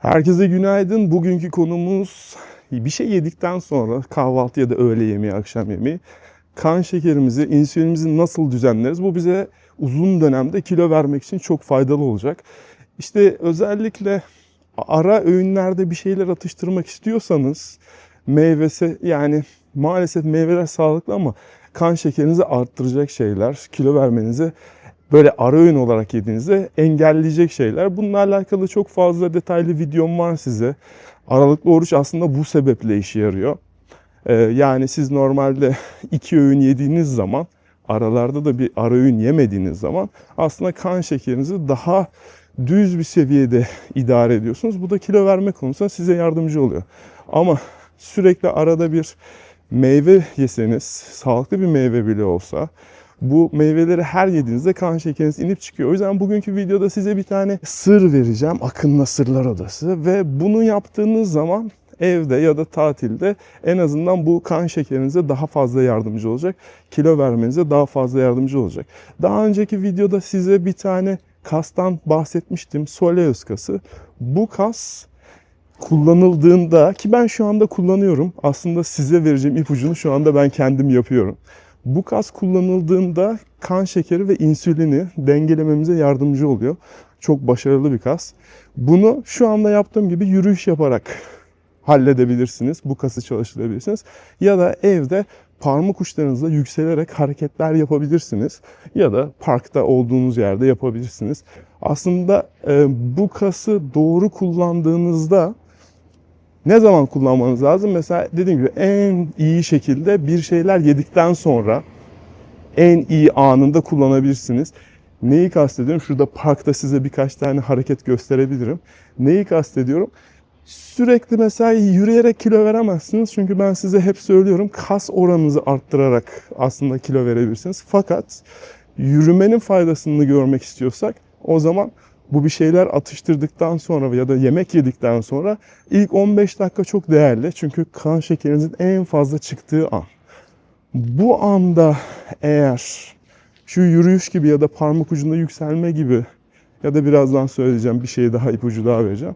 Herkese günaydın. Bugünkü konumuz bir şey yedikten sonra kahvaltı ya da öğle yemeği, akşam yemeği kan şekerimizi, insülinimizi nasıl düzenleriz? Bu bize uzun dönemde kilo vermek için çok faydalı olacak. İşte özellikle ara öğünlerde bir şeyler atıştırmak istiyorsanız meyvesi yani maalesef meyveler sağlıklı ama kan şekerinizi arttıracak şeyler, kilo vermenizi böyle ara öğün olarak yediğinizde engelleyecek şeyler. Bununla alakalı çok fazla detaylı videom var size. Aralıklı oruç aslında bu sebeple işe yarıyor. Ee, yani siz normalde iki öğün yediğiniz zaman aralarda da bir ara öğün yemediğiniz zaman aslında kan şekerinizi daha düz bir seviyede idare ediyorsunuz. Bu da kilo verme konusunda size yardımcı oluyor. Ama sürekli arada bir meyve yeseniz, sağlıklı bir meyve bile olsa bu meyveleri her yediğinizde kan şekeriniz inip çıkıyor. O yüzden bugünkü videoda size bir tane sır vereceğim. Akın'la Sırlar Odası ve bunu yaptığınız zaman evde ya da tatilde en azından bu kan şekerinize daha fazla yardımcı olacak. Kilo vermenize daha fazla yardımcı olacak. Daha önceki videoda size bir tane kastan bahsetmiştim. Soleus kası. Bu kas kullanıldığında ki ben şu anda kullanıyorum. Aslında size vereceğim ipucunu şu anda ben kendim yapıyorum. Bu kas kullanıldığında kan şekeri ve insülini dengelememize yardımcı oluyor. Çok başarılı bir kas. Bunu şu anda yaptığım gibi yürüyüş yaparak halledebilirsiniz. Bu kası çalıştırabilirsiniz. Ya da evde parmak uçlarınızla yükselerek hareketler yapabilirsiniz. Ya da parkta olduğunuz yerde yapabilirsiniz. Aslında e, bu kası doğru kullandığınızda ne zaman kullanmanız lazım? Mesela dediğim gibi en iyi şekilde bir şeyler yedikten sonra en iyi anında kullanabilirsiniz. Neyi kastediyorum? Şurada parkta size birkaç tane hareket gösterebilirim. Neyi kastediyorum? Sürekli mesela yürüyerek kilo veremezsiniz. Çünkü ben size hep söylüyorum kas oranınızı arttırarak aslında kilo verebilirsiniz. Fakat yürümenin faydasını görmek istiyorsak o zaman bu bir şeyler atıştırdıktan sonra ya da yemek yedikten sonra ilk 15 dakika çok değerli. Çünkü kan şekerinizin en fazla çıktığı an. Bu anda eğer şu yürüyüş gibi ya da parmak ucunda yükselme gibi ya da birazdan söyleyeceğim bir şey daha ipucu daha vereceğim.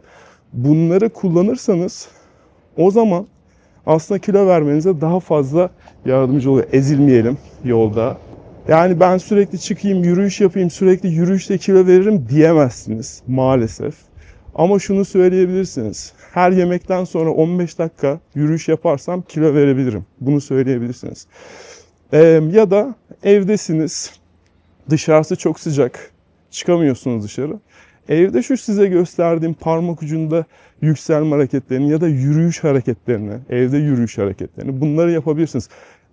Bunları kullanırsanız o zaman aslında kilo vermenize daha fazla yardımcı oluyor. Ezilmeyelim yolda. Yani ben sürekli çıkayım, yürüyüş yapayım, sürekli yürüyüşte kilo veririm diyemezsiniz maalesef. Ama şunu söyleyebilirsiniz. Her yemekten sonra 15 dakika yürüyüş yaparsam kilo verebilirim. Bunu söyleyebilirsiniz. Ee, ya da evdesiniz. Dışarısı çok sıcak. Çıkamıyorsunuz dışarı. Evde şu size gösterdiğim parmak ucunda yükselme hareketlerini ya da yürüyüş hareketlerini, evde yürüyüş hareketlerini bunları yapabilirsiniz.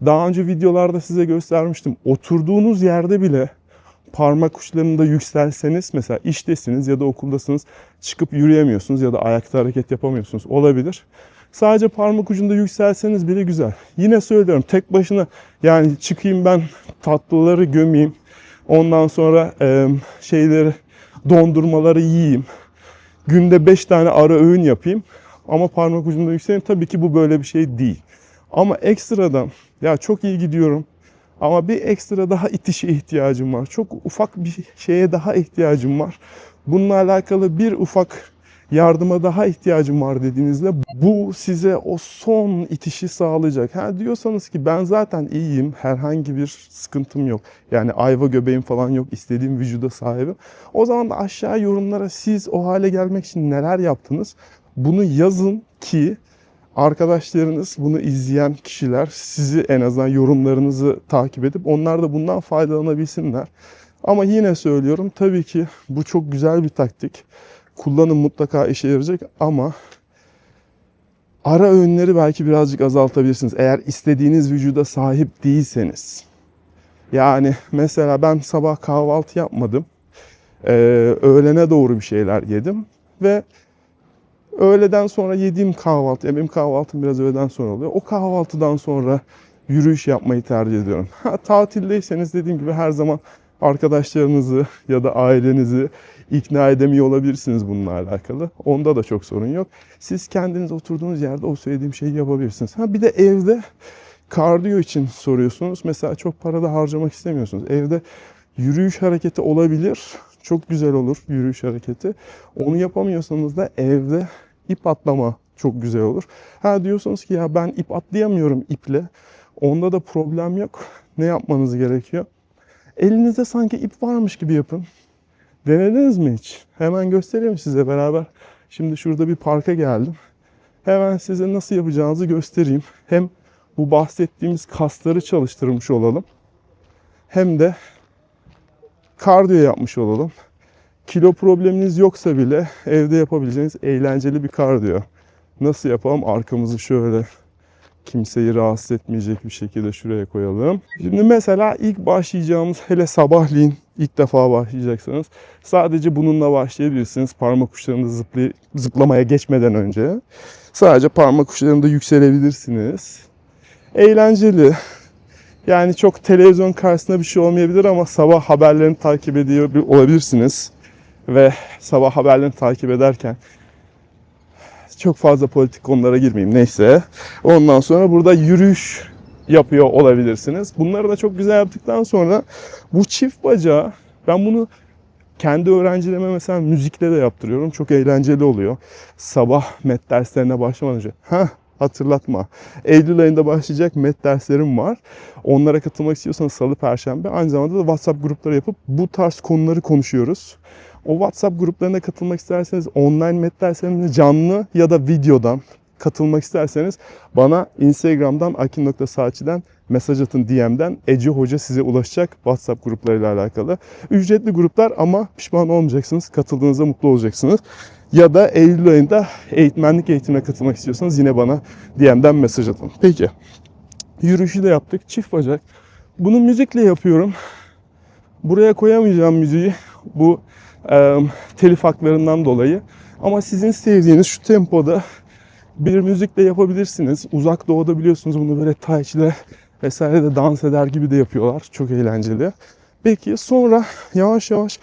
Daha önce videolarda size göstermiştim. Oturduğunuz yerde bile parmak uçlarında yükselseniz mesela iştesiniz ya da okuldasınız çıkıp yürüyemiyorsunuz ya da ayakta hareket yapamıyorsunuz olabilir. Sadece parmak ucunda yükselseniz bile güzel. Yine söylüyorum tek başına yani çıkayım ben tatlıları gömeyim. Ondan sonra e, şeyleri dondurmaları yiyeyim. Günde 5 tane ara öğün yapayım. Ama parmak ucunda yükseleyim. Tabii ki bu böyle bir şey değil. Ama ekstradan ya çok iyi gidiyorum. Ama bir ekstra daha itişe ihtiyacım var. Çok ufak bir şeye daha ihtiyacım var. Bununla alakalı bir ufak yardıma daha ihtiyacım var dediğinizde bu size o son itişi sağlayacak. Ha diyorsanız ki ben zaten iyiyim, herhangi bir sıkıntım yok. Yani ayva göbeğim falan yok, istediğim vücuda sahibim. O zaman da aşağı yorumlara siz o hale gelmek için neler yaptınız? Bunu yazın ki arkadaşlarınız, bunu izleyen kişiler sizi en azından yorumlarınızı takip edip onlar da bundan faydalanabilsinler. Ama yine söylüyorum tabii ki bu çok güzel bir taktik. Kullanın mutlaka işe yarayacak ama ara öğünleri belki birazcık azaltabilirsiniz. Eğer istediğiniz vücuda sahip değilseniz. Yani mesela ben sabah kahvaltı yapmadım. Ee, öğlene doğru bir şeyler yedim ve öğleden sonra yediğim kahvaltı, yani benim kahvaltım biraz öğleden sonra oluyor. O kahvaltıdan sonra yürüyüş yapmayı tercih ediyorum. Ha, tatildeyseniz dediğim gibi her zaman arkadaşlarınızı ya da ailenizi ikna edemiyor olabilirsiniz bununla alakalı. Onda da çok sorun yok. Siz kendiniz oturduğunuz yerde o söylediğim şeyi yapabilirsiniz. Ha bir de evde kardiyo için soruyorsunuz. Mesela çok para da harcamak istemiyorsunuz. Evde yürüyüş hareketi olabilir. Çok güzel olur yürüyüş hareketi. Onu yapamıyorsanız da evde ip atlama çok güzel olur. Ha diyorsanız ki ya ben ip atlayamıyorum iple. Onda da problem yok. Ne yapmanız gerekiyor? Elinizde sanki ip varmış gibi yapın. Denediniz mi hiç? Hemen göstereyim size beraber. Şimdi şurada bir parka geldim. Hemen size nasıl yapacağınızı göstereyim. Hem bu bahsettiğimiz kasları çalıştırmış olalım. Hem de kardiyo yapmış olalım. Kilo probleminiz yoksa bile evde yapabileceğiniz eğlenceli bir kardiyo. Nasıl yapalım? Arkamızı şöyle kimseyi rahatsız etmeyecek bir şekilde şuraya koyalım. Şimdi mesela ilk başlayacağımız hele sabahleyin ilk defa başlayacaksanız sadece bununla başlayabilirsiniz. Parmak uçlarında zıplay- zıplamaya geçmeden önce. Sadece parmak uçlarında yükselebilirsiniz. Eğlenceli. Yani çok televizyon karşısında bir şey olmayabilir ama sabah haberlerini takip ediyor olabilirsiniz. Ve sabah haberlerini takip ederken çok fazla politik konulara girmeyeyim neyse. Ondan sonra burada yürüyüş yapıyor olabilirsiniz. Bunları da çok güzel yaptıktan sonra bu çift bacağı ben bunu kendi öğrencilerime mesela müzikle de yaptırıyorum. Çok eğlenceli oluyor. Sabah met derslerine başlamadan önce. Heh, hatırlatma. Eylül ayında başlayacak met derslerim var. Onlara katılmak istiyorsanız salı, perşembe. Aynı zamanda da WhatsApp grupları yapıp bu tarz konuları konuşuyoruz. O WhatsApp gruplarına katılmak isterseniz online met derslerine canlı ya da videodan katılmak isterseniz bana Instagram'dan akin.saatçiden mesaj atın DM'den. Ece Hoca size ulaşacak WhatsApp gruplarıyla alakalı. Ücretli gruplar ama pişman olmayacaksınız. Katıldığınızda mutlu olacaksınız. Ya da Eylül ayında eğitmenlik eğitimine katılmak istiyorsanız yine bana DM'den mesaj atın. Peki. Yürüyüşü de yaptık. Çift bacak. Bunu müzikle yapıyorum. Buraya koyamayacağım müziği. Bu e, telif haklarından dolayı. Ama sizin sevdiğiniz şu tempoda bir müzikle yapabilirsiniz. Uzak doğuda biliyorsunuz bunu böyle chi'de vesaire de dans eder gibi de yapıyorlar. Çok eğlenceli. Peki sonra yavaş yavaş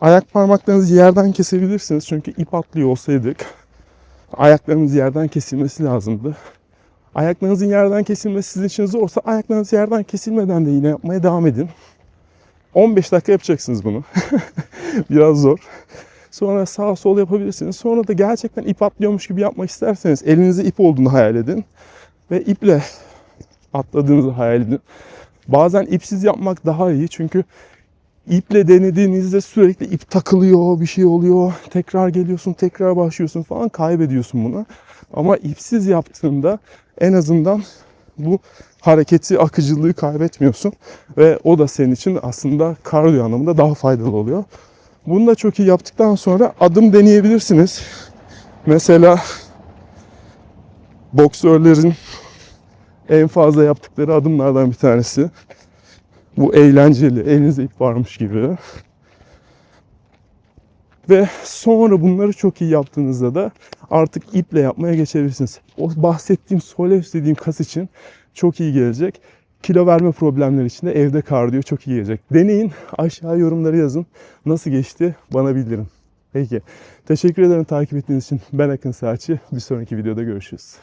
ayak parmaklarınızı yerden kesebilirsiniz. Çünkü ip atlıyor olsaydık ayaklarımız yerden kesilmesi lazımdı. Ayaklarınızın yerden kesilmesi sizin için zorsa ayaklarınız yerden kesilmeden de yine yapmaya devam edin. 15 dakika yapacaksınız bunu. Biraz zor. Sonra sağ sol yapabilirsiniz. Sonra da gerçekten ip atlıyormuş gibi yapmak isterseniz elinizde ip olduğunu hayal edin. Ve iple atladığınızı hayal edin. Bazen ipsiz yapmak daha iyi çünkü iple denediğinizde sürekli ip takılıyor, bir şey oluyor. Tekrar geliyorsun, tekrar başlıyorsun falan kaybediyorsun bunu. Ama ipsiz yaptığında en azından bu hareketi, akıcılığı kaybetmiyorsun. Ve o da senin için aslında kardiyo anlamında daha faydalı oluyor. Bunu da çok iyi yaptıktan sonra adım deneyebilirsiniz. Mesela boksörlerin en fazla yaptıkları adımlardan bir tanesi. Bu eğlenceli, elinizde ip varmış gibi. Ve sonra bunları çok iyi yaptığınızda da artık iple yapmaya geçebilirsiniz. O bahsettiğim soleus dediğim kas için çok iyi gelecek. Kilo verme problemleri için de evde kardiyo çok iyi gelecek. Deneyin, aşağı yorumları yazın. Nasıl geçti bana bildirin. Peki. Teşekkür ederim takip ettiğiniz için. Ben Akın Saatçi. Bir sonraki videoda görüşürüz.